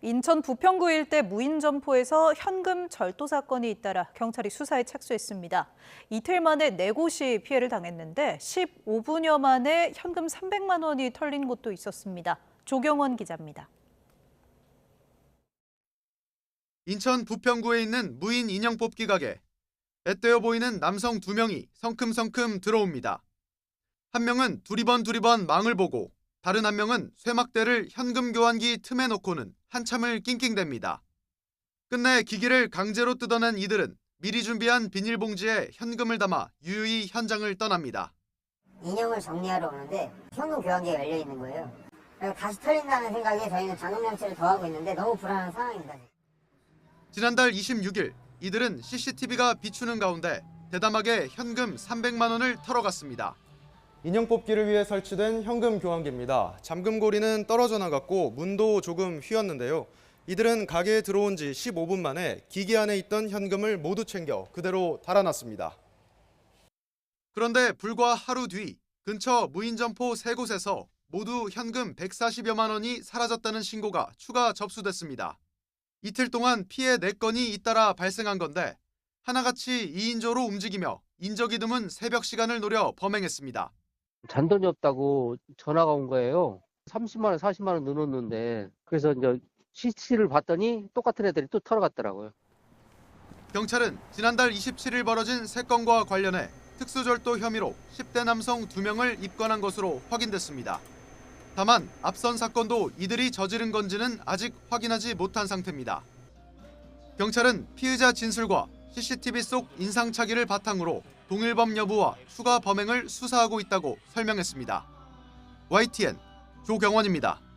인천 부평구 일대 무인 점포에서 현금 절도 사건이 잇따라 경찰이 수사에 착수했습니다. 이틀 만에 네 곳이 피해를 당했는데 15분여 만에 현금 300만 원이 털린 곳도 있었습니다. 조경원 기자입니다. 인천 부평구에 있는 무인 인형 뽑기 가게. 앳되어 보이는 남성 두 명이 성큼성큼 들어옵니다. 한 명은 두리번 두리번 망을 보고 다른 한 명은 쇠막대를 현금 교환기 틈에 놓고는 한참을 낑낑댑니다. 끝내 기기를 강제로 뜯어낸 이들은 미리 준비한 비닐봉지에 현금을 담아 유유히 현장을 떠납니다. 인형을 정리하러 오는데 현금 교환기가 열려 있는 거예요. 그래서 다시 털린다는 생각에 저희는 잠금 장치를 더하고 있는데 너무 불안한 상황입니다. 지난달 26일 이들은 CCTV가 비추는 가운데 대담하게 현금 300만 원을 털어갔습니다. 인형 뽑기를 위해 설치된 현금 교환기입니다. 잠금고리는 떨어져 나갔고 문도 조금 휘었는데요. 이들은 가게에 들어온 지 15분 만에 기기 안에 있던 현금을 모두 챙겨 그대로 달아났습니다. 그런데 불과 하루 뒤 근처 무인점포 세 곳에서 모두 현금 140여만 원이 사라졌다는 신고가 추가 접수됐습니다. 이틀 동안 피해 4건이 잇따라 발생한 건데 하나같이 2인조로 움직이며 인적이 드문 새벽 시간을 노려 범행했습니다. 잔돈이 없다고 전화가 온 거예요. 30만 원, 40만 원 넣었는데 그래서 이제 CC를 봤더니 똑같은 애들이 또 털어갔더라고요. 경찰은 지난달 27일 벌어진 세 건과 관련해 특수절도 혐의로 10대 남성 2명을 입건한 것으로 확인됐습니다. 다만 앞선 사건도 이들이 저지른 건지는 아직 확인하지 못한 상태입니다. 경찰은 피의자 진술과 CCTV 속 인상착의를 바탕으로 동일범 여부와 추가 범행을 수사하고 있다고 설명했습니다. YTN 조경원입니다.